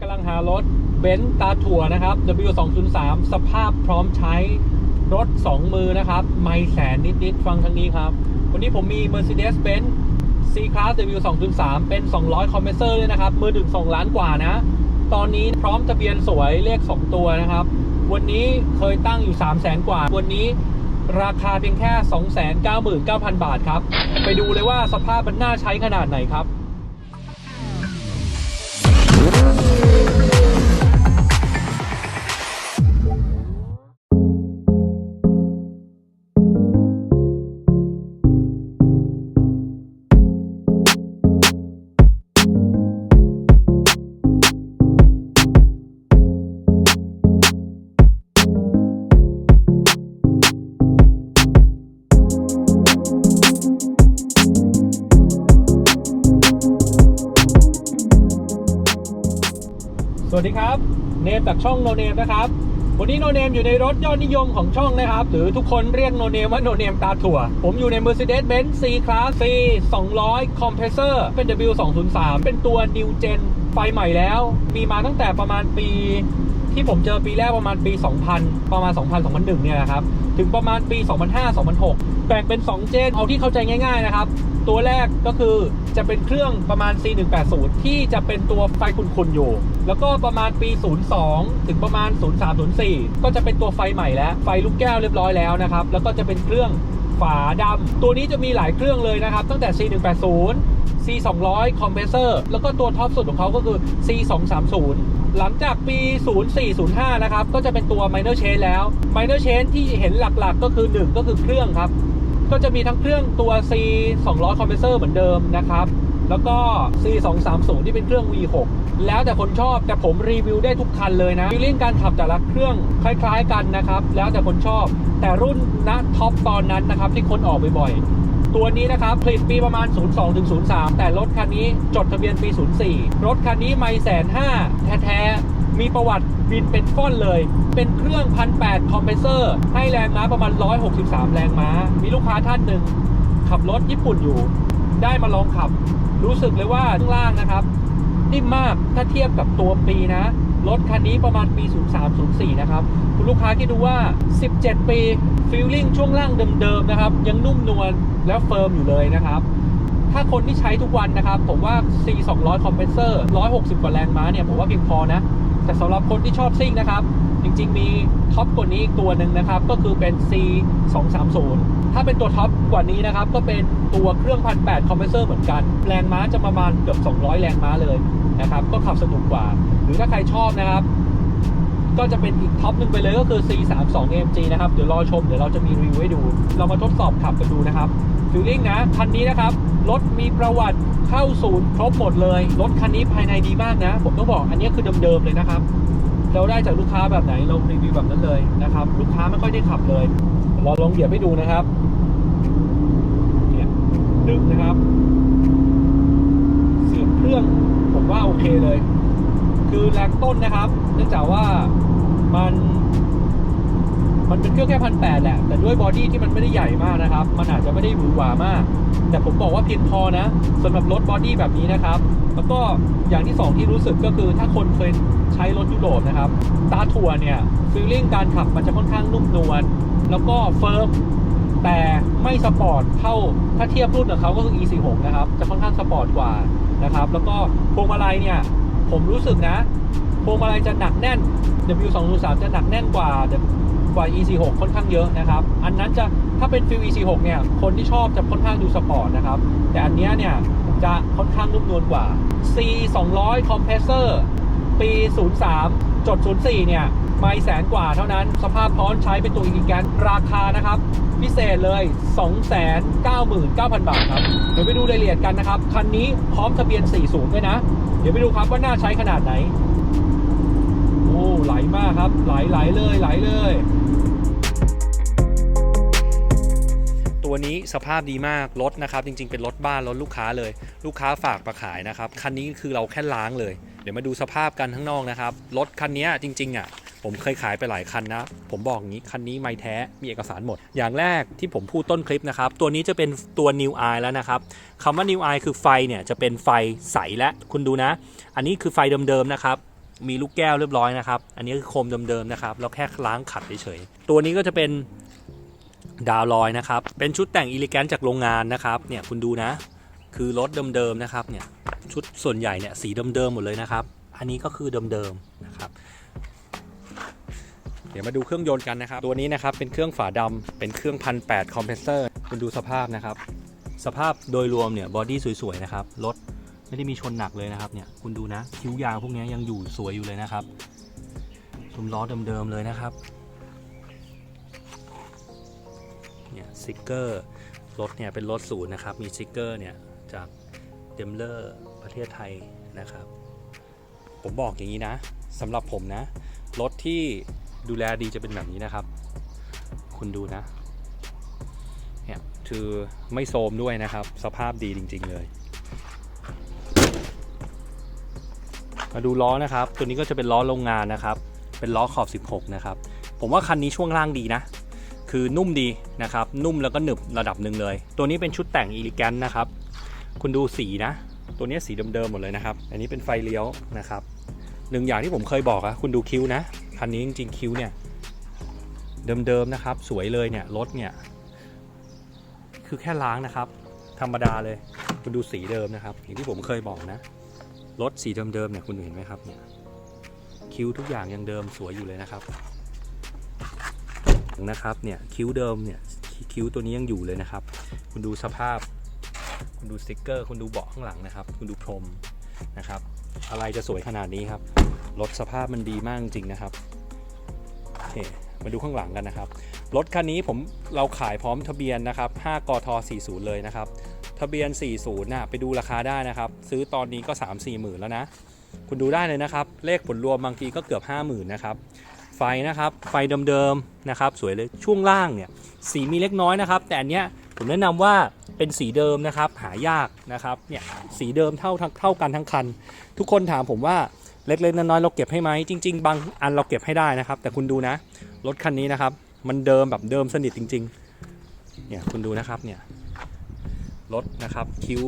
กำลังหารถเบนซ์ตาถั่วนะครับ W203 สภาพพร้อมใช้รถ 2 มือนะครับ ไม่แสนนิด ๆ ฟังทางนี้ครับ วันนี้ผมมี Mercedes-Benz C-Class W203 เป็น 200 คอมเพรสเซอร์เลยนะครับ มือถึง 2 ล้านกว่านะ ตอนนี้พร้อมทะเบียนสวยเลข 2 ตัวนะครับ วันนี้เคยตั้งอยู่ 3 0 0แสนกว่า วันนี้ราคาเพียงแค่ 299,000 บาทครับ ไปดูเลยว่าสภาพมันน่าใช้ขนาดไหนครับ ส วัสดีครับ เนมจากช่องโนเนมนะครับ วันนี้โนเนมอยู่ในรถยอดนิยมของช่องนะครับ หรือทุกคนเรียกโนเนมว่าโนเนมตาถั่ว ผมอยู่ใน Mercedes-Benz C-Class C 200 Compressor เป็น W203 เป็นตัว New Gen ไฟใหม่แล้ว มีมาตั้งแต่ประมาณปีที่ผมเจอปีแรกประมาณปี 2000 ประมาณ 2000 2001 เนี่ยนะครับ ถึงประมาณปี 2005 2006 แบ่งเป็น 2 เจน เอาที่เข้าใจง่าย ๆ นะครับ ตัวแรกก็คือจะเป็นเครื่องประมาณ C180 ที่จะเป็นตัวไฟคุณๆอยู่ แล้วก็ประมาณปี 02 ถึงประมาณ 03 04 ก็จะเป็นตัวไฟใหม่แล้ว ไฟลูกแก้วเรียบร้อยแล้วนะครับ แล้วก็จะเป็นเครื่องฝาดำ ตัวนี้จะมีหลายเครื่องเลยนะครับ ตั้งแต่ C180 C200 คอมเพรสเซอร์ แล้วก็ตัวท็อปสุดของเขาก็คือ C230 หลังจากปี 0405 นะครับ ก็จะเป็นตัว minor change แล้ว minor change ที่เห็นหลักๆก็คือ 1 ก็คือเครื่องครับ ก็จะมีทั้งเครื่องตัว C 200 คอมเพรสเซอร์เหมือนเดิมนะครับ แล้วก็ C 230 ที่เป็นเครื่อง V6 แล้วแต่คนชอบแต่ผมรีวิวได้ทุกคันเลยนะฟีลลิ่งการขับแต่ละเครื่องคล้ายๆกันนะครับแล้วแต่คนชอบ แต่รุ่นณท็อปตอนนั้นนะครับที่คนออกบ่อยๆตัวนี้นะครับผลิตปีประมาณ 02ถึง03 แต่รถคันนี้จดทะเบียนปี 04 รถคันนี้ไม่แสนห้าแท้ๆมีประวัติบินเป็นฟ่อนเลย เป็นเครื่อง1,800คอมเพรสเซอร์ให้แรงม้าประมาณ 163 แรงม้า มีลูกค้าท่านหนึ่งขับรถญี่ปุ่นอยู่ ได้มาลองขับ รู้สึกเลยว่าข้างล่างนะครับนิ่มมากถ้าเทียบกับตัวปีนะ รถคันนี้ประมาณปี 0304 นะครับ คุณลูกค้าคิดดูว่า 17 ปีฟิลลิ่งช่วงล่างเดิมๆนะครับ ยังนุ่มนวลแล้วเฟิร์มอยู่เลยนะครับ ถ้าคนที่ใช้ทุกวันนะครับ ผมว่า C 200คอมเพรสเซอร์160 กว่าแรงม้าเนี่ย ผมว่าเพียงพอนะ แต่สำหรับคนที่ชอบซิ่งนะครับ จริง ๆ มีท็อปกว่านี้อีกตัวหนึ่งนะครับ ก็คือเป็น C 230ถ้าเป็นตัวท็อปกว่านี้นะครับ ก็เป็นตัวเครื่องพันแปดคอมเพรสเซอร์เหมือนกัน แรงม้าจะประมาณเกือบ 200 แรงม้าเลยนะครับ ก็ขับสนุกกว่า หรือถ้าใครชอบนะครับ ก็จะเป็นอีกท็อปหนึ่งไปเลยก็คือ C32 AMG นะครับ เดี๋ยวรอชม เดี๋ยวเราจะมีรีวิวให้ดู เรามาทดสอบขับกันดูนะครับฟิลลิ่งนะ คันนี้นะครับ รถมีประวัติเข้าศูนย์ครบหมดเลย รถคันนี้ภายในดีมากนะ ผมต้องบอกอันนี้คือเดิมๆเลยนะครับ เราได้จากลูกค้าแบบไหนเรารีวิวแบบนั้นเลยนะครับ ลูกค้าไม่ค่อยได้ขับเลย เราลองเหยียบให้ดูนะครับ เนี่ยดึงนะครับ เสียงเครื่องผมว่าโอเคเลย คือแรงต้นนะครับ เนื่องจากว่ามันมันเป็นเครื่องแค่พันแปดแหละ แต่ด้วยบอดี้ที่มันไม่ได้ใหญ่มากนะครับ มันอาจจะไม่ได้หวือหวามาก แต่ผมบอกว่าเพียงพอนะสำหรับรถบอดี้แบบนี้นะครับ แล้วก็อย่างที่สองที่รู้สึกก็คือถ้าคนเคยใช้รถยุโรปนะครับ ตาถั่วเนี่ยฟีลลิ่งการขับมันจะค่อนข้างนุ่มนวล แล้วก็เฟิร์ม แต่ไม่สปอร์ตเท่า ถ้าเทียบรุ่นกับเขาก็คือ E46 นะครับ จะค่อนข้างสปอร์ตกว่านะครับ แล้วก็พวงมาลัยเนี่ย ผมรู้สึกนะพวงมาลัยจะหนักแน่น W203 จะหนักแน่นกว่ากว่า E46 ค่อนข้างเยอะนะครับ อันนั้นจะถ้าเป็นฟิล E46 เนี่ย คนที่ชอบจะค่อนข้างดูสปอร์ตนะครับ แต่อันเนี้ยเนี่ย จะค่อนข้างนุ่มนวลกว่า C 200 Compressor ปี 03จด04 เนี่ย ไม่แสนกว่าเท่านั้น สภาพพร้อมใช้เป็นตัวอีกแกนราคานะครับ พิเศษเลย 299,000 บาทครับ เดี๋ยวไปดูรายละเอียดกันนะครับ คันนี้พร้อมทะเบียน 40 ด้วยนะ เดี๋ยวไปดูครับว่าน่าใช้ขนาดไหน โอ้ไหลมากครับ ไหลไหลเลยไหลเลย ตัวนี้สภาพดีมากรถนะครับ จริงๆ เป็นรถบ้านรถลูกค้าเลย ลูกค้าฝากมาขายนะครับ คันนี้คือเราแค่ล้างเลย เดี๋ยวมาดูสภาพกันข้างนอกนะครับรถคันนี้จริงๆอะผมเคยขายไปหลายคันนะ ผมบอกอย่างนี้คันนี้ไม่แท้มีเอกสารหมด อย่างแรกที่ผมพูดต้นคลิปนะครับ ตัวนี้จะเป็นตัว New Eye แล้วนะครับคำว่า New Eye คือไฟเนี่ยจะเป็นไฟใสและคุณดูนะ อันนี้คือไฟเดิมๆนะครับ มีลูกแก้วเรียบร้อยนะครับ อันนี้คือโคมเดิมๆนะครับแล้วแค่ล้างขัดเฉยๆตัวนี้ก็จะเป็นดาวลอยนะครับ เป็นชุดแต่งอิเลแกนจากโรงงานนะครับ เนี่ยคุณดูนะ คือรถเดิมๆนะครับ เนี่ย ชุดส่วนใหญ่เนี่ยสีเดิมๆหมดเลยนะครับ อันนี้ก็คือเดิมๆนะครับเดี๋ยวมาดูเครื่องยนต์กันนะครับ ตัวนี้นะครับเป็นเครื่องฝาดำเป็นเครื่องพันแปดคอมเพรสเซอร์คุณดูสภาพนะครับ สภาพโดยรวมเนี่ยบอดี้สวยๆนะครับรถไม่ได้มีชนหนักเลยนะครับเนี่ยคุณดูนะคิ้วยางพวกนี้ยังอยู่สวยอยู่เลยนะครับซุ้มล้อเดิมๆเลยนะครับเนี่ยสติกเกอร์รถเนี่ยเป็นรถศูนย์นะครับมีสติกเกอร์เนี่ยจากเดมเลอร์ ประเทศไทยนะครับ ผมบอกอย่างนี้นะสำหรับผมนะ รถที่ดูแลดีจะเป็นแบบนี้นะครับ คุณดูนะเนี่ยคือไม่โทมด้วยนะครับ สภาพดีจริง ๆเลย มาดูล้อนะครับ ตัวนี้ก็จะเป็นล้อโรงงานนะครับ เป็นล้อขอบ 16 นะครับ ผมว่าคันนี้ช่วงล่างดีนะคือนุ่มดีนะครับ นุ่มแล้วก็หนึบระดับหนึ่งเลย ตัวนี้เป็นชุดแต่งอีลิแกนนะครับ คุณดูสีนะ ตัวนี้สีเดิมๆหมดเลยนะครับ อันนี้เป็นไฟเลี้ยวนะครับหนึ่งอย่างที่ผมเคยบอกอะคุณดูคิ้วนะคันนี้จริงๆคิ้วเนี่ยเดิมๆนะครับ สวยเลยเนี่ยรถเนี่ยคือแค่ล้างนะครับ ธรรมดาเลยคุณดูสีเดิมนะครับอย่างที่ผมเคยบอกนะรถสีเดิมๆเนี่ยคุณเห็นไหมครับเนี่ยคิ้วทุกอย่างยังเดิมสวยอยู่เลยนะครับนะครับเนี่ยคิ้วเดิมเนี่ยคิ้วตัวนี้ยังอยู่เลยนะครับ คุณดูสภาพ คุณดูสติกเกอร์ คุณดูเบาะข้างหลังนะครับ คุณดูพรมนะครับ อะไรจะสวยขนาดนี้ครับ รถสภาพมันดีมากจริงนะครับโอเคมาดูข้างหลังกันนะครับ รถคันนี้ผมเราขายพร้อมทะเบียนนะครับ 5 กท 40 เลยนะครับ ทะเบียน 40น่ะไปดูราคาได้นะครับ ซื้อตอนนี้ก็ 3 4หมื่นแล้วนะ คุณดูได้เลยนะครับ เลขผลรวมบางทีก็เกือบ 5 0,000นะครับ ไฟนะครับ ไฟเดิมๆนะครับ สวยเลย ช่วงล่างเนี่ย สีมีเล็กน้อยนะครับ แต่อันเนี้ย ผมแนะนำว่าเป็นสีเดิมนะครับ หายากนะครับเนี่ยสีเดิมเท่าเท่ากันทั้งคัน ทุกคนถามผมว่าเล็กๆน้อยๆเราเก็บให้ไหมจริง ๆ บางอันเราเก็บให้ได้นะครับ แต่คุณดูนะรถคันนี้นะครับ มันเดิมแบบเดิมสนิทจริง ๆ เนี่ยคุณดูนะครับเนี่ยรถนะครับคิ้ว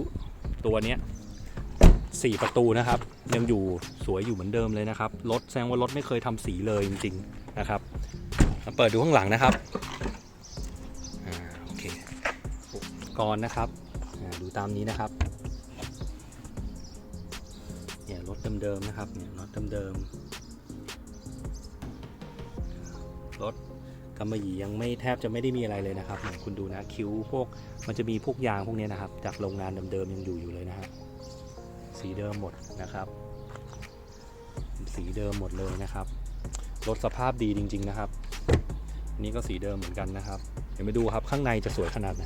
ตัวเนี้ยสี่ประตูนะครับ ยังอยู่สวยอยู่เหมือนเดิมเลยนะครับรถแสดงว่ารถไม่เคยทำสีเลยจริง ๆ นะครับมาเปิดดูข้างหลังนะครับ กรณ์นะครับดูตามนี้นะครับเนี่ยรถเดิมๆนะครับเนี่ยรถเดิมๆรถกำมะหยี่ยังไม่แทบจะไม่ได้มีอะไรเลยนะครับเนี่ยคุณดูนะคิ้วพวกมันจะมีพวกยางพวกนี้นะครับ จากโรงงานเดิมๆยังอยู่อยู่เลยนะฮะสีเดิมหมดนะครับ สีเดิมหมดเลยนะครับรถสภาพดีจริง ๆนะครับนนี้ก็สีเดิมเหมือนกันนะครับ เดี๋ยวไปดูครับข้างในจะสวยขนาดไหน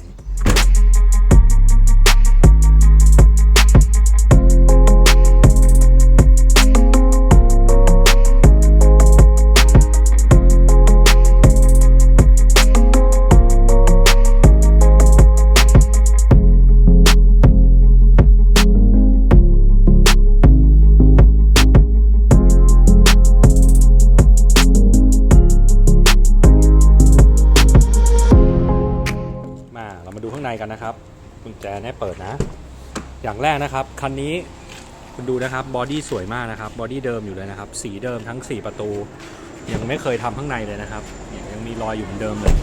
อย่างแรกนะครับ คันนี้คุณดูนะครับบอดี้สวยมากนะครับบอดี้เดิมอยู่เลยนะครับ สีเดิมทั้ง 4 ประตู ยังไม่เคยทำข้างในเลยนะครับเนี่ยยังมีรอยอยู่เหมือนเดิมเลย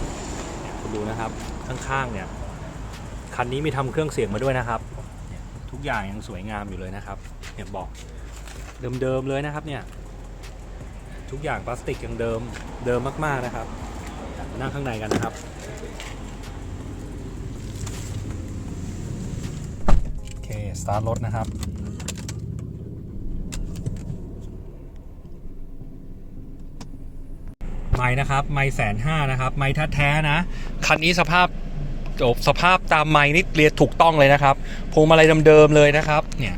เนี่ยคุณดูนะครับข้างๆเนี่ยคันนี้มีทำเครื่องเสียงมาด้วยนะครับ ทุกอย่างยังสวยงามอยู่เลยนะครับเนี่ยบอกเดิมๆเลยนะครับเนี่ยทุกอย่างพลาสติกยังเดิมเดิมมากๆนะครับ นั่งข้างในกันนะครับ โอ เค สตาร์ทรถนะครับ ไม่นะครับ ไม่แสนห้านะครับ ไม่แท้ๆนะ คันนี้สภาพจบสภาพตามไม้นี่เรียถูกต้องเลยนะครับพวงมาลัยเดิมๆเลยนะครับ เนี่ย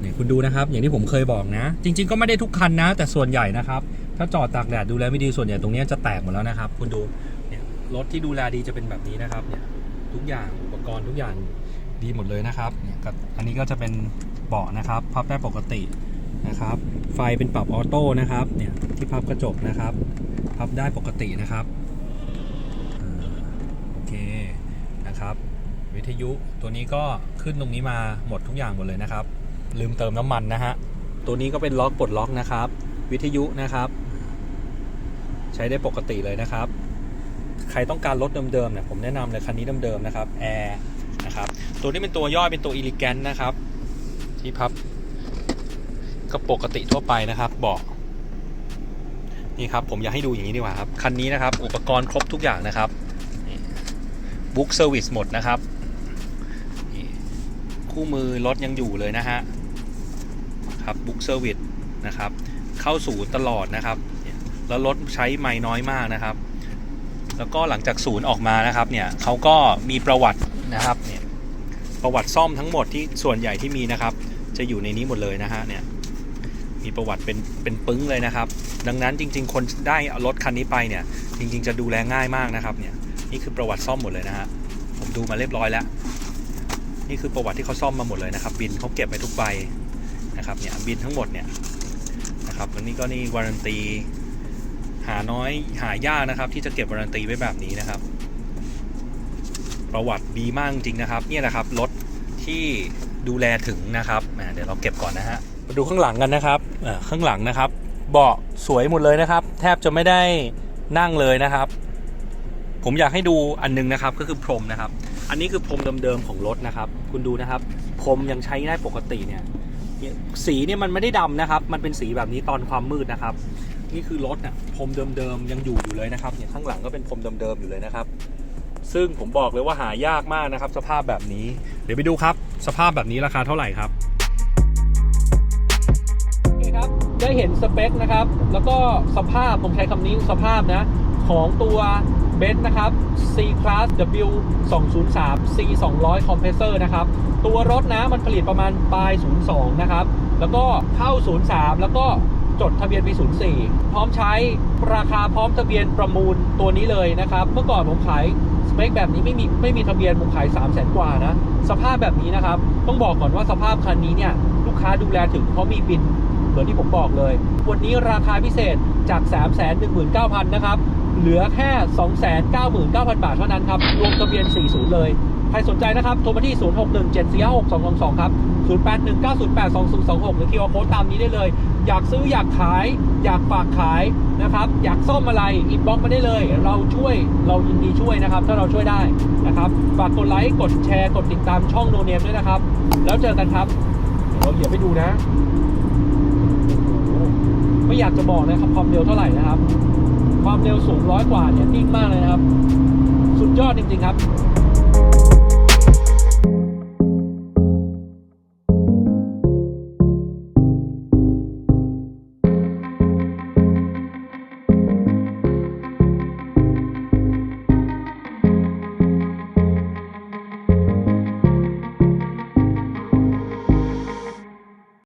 เนี่ยคุณดูนะครับ อย่างที่ผมเคยบอกนะ จริง ๆ ก็ไม่ได้ทุกคันนะ แต่ส่วนใหญ่นะครับ ถ้าจอดตากแดดดูแลไม่ดีส่วนใหญ่ตรงนี้จะแตกหมดแล้วนะครับ คุณดู เนี่ยรถที่ดูแลดีจะเป็นแบบนี้นะครับ เนี่ยทุกอย่างอุปกรณ์ทุกอย่าง ดีหมดเลยนะครับเนี่ยก็อันนี้ก็จะเป็นเบาะนะครับพับได้ปกตินะครับ ไฟเป็นปรับออโต้นะครับเนี่ยที่พับกระจกนะครับพับได้ปกตินะครับอโอเคนะครับ วิทยุตัวนี้ก็ขึ้นตรงนี้มาหมดทุกอย่างหมดเลยนะครับ ลืมเติมน้ำมันนะฮะตัวนี้ก็เป็นล็อกปลดล็อกนะครับ วิทยุนะครับ ใช้ได้ปกติเลยนะครับ ใครต้องการรถเดิมๆเนี่ยผมแนะนำเลยคันนี้เดิมๆนะครับแอร์ นะครับ ตัวนี้เป็นตัวย่อยเป็นตัวอีลิแกนนะครับ ที่พับก็ปกติทั่วไปนะครับเบาะนี่ครับผมอยากให้ดูอย่างนี้ดีกว่าครับคันนี้นะครับ อุปกรณ์ครบทุกอย่างนะครับบุ๊กเซอร์วิสหมดนะครับคู่มือรถยังอยู่เลยนะฮะครับบุ๊กเซอร์วิสนะครับ เข้าศูนย์ตลอดนะครับ แล้วรถใช้ไม่น้อยมากนะครับ แล้วก็หลังจากศูนย์ออกมานะครับเนี่ยเขาก็มีประวัตินะครับ ประวัติซ่อมทั้งหมดที่ส่วนใหญ่ที่มีนะครับ จะอยู่ในนี้หมดเลยนะฮะเนี่ยมีประวัติเป็นเป็นปึ้งเลยนะครับ ดังนั้นจริง ๆ คนได้รถคันนี้ไปเนี่ย จริง ๆ จะดูแลง่ายมากนะครับเนี่ยนี่คือประวัติซ่อมหมดเลยนะฮะผมดูมาเรียบร้อยแล้ว นี่คือประวัติที่เขาซ่อมมาหมดเลยนะครับ บินเขาเก็บไปทุกใบนะครับเนี่ยบินทั้งหมดเนี่ยนะครับแล้วนี่ก็นี่วารันตีหาน้อยหายากนะครับ ที่จะเก็บวารันตีไว้แบบนี้นะครับ ประวัติดีมากจริงนะครับเนี่ยแหละครับรถที่ดูแลถึงนะครับเดี๋ยวเราเก็บก่อนนะฮะมาดูข้างหลังกันนะครับข้างหลังนะครับ เบาะสวยหมดเลยนะครับ แทบจะไม่ได้นั่งเลยนะครับ ผมอยากให้ดูอันนึงนะครับก็คือพรมนะครับ อันนี้คือพรมเดิมๆของรถนะครับ คุณดูนะครับ พรมยังใช้ได้ปกติเนี่ยสีเนี่ยมันไม่ได้ดำนะครับ มันเป็นสีแบบนี้ตอนความมืดนะครับ นี่คือรถน่ะพรมเดิมๆยังอยู่อยู่เลยนะครับเนี่ยข้างหลังก็เป็นพรมเดิมๆอยู่เลยนะครับ ซึ่งผมบอกเลยว่าหายากมากนะครับ สภาพแบบนี้ เดี๋ยวไปดูครับ สภาพแบบนี้ราคาเท่าไหร่ครับนี่ครับ ได้เห็นสเปคนะครับ แล้วก็สภาพผมใช้คำนี้สภาพนะ ของตัวเบนซ์นะครับ C Class W 203 C 200 Compressor นะครับ ตัวรถนะมันผลิตประมาณปลาย 02 นะครับ แล้วก็เข้า 03 แล้วก็จดทะเบียนปี04 พร้อมใช้ราคาพร้อมทะเบียนประมูลตัวนี้เลยนะครับ เมื่อก่อนผมขาย สเปคแบบนี้ไม่มีไม่มีทะเบียนผมขาย 3 0 0 0 0กว่านะ สภาพแบบนี้นะครับ ต้องบอกก่อนว่าสภาพคันนี้เนี่ย ลูกค้าดูแลถึงเพราะมีบินเหมือนที่ผมบอกเลย วันนี้ราคาพิเศษจาก 3 1 9 0 0 0 นะครับ เหลือแค่ 299,000 บาทเท่านั้นครับ รวมทะเบียน 40 เลย ใครสนใจนะครับ โทรมาที่ 0617456222 ครับ 0819082026 หรือ QR Code ตามนี้ได้เลย อยากซื้ออยากขาย อยากฝากขายนะครับ อยากซ่อมอะไรอินบ็อกมาได้เลย เราช่วยเรายินดีช่วยนะครับ ถ้าเราช่วยได้นะครับฝากกดไลค์กดแชร์กดติดตามช่องโนเนมด้วยนะครับ แล้วเจอกันครับเดี๋ยวเราเหยียบไปดูนะ ไม่อยากจะบอกนะครับความเร็วเท่าไหร่นะครับ ความเร็วสูงร้อยกว่าเนี่ยนิ่งมากเลยนะครับ สุดยอดจริงๆครับ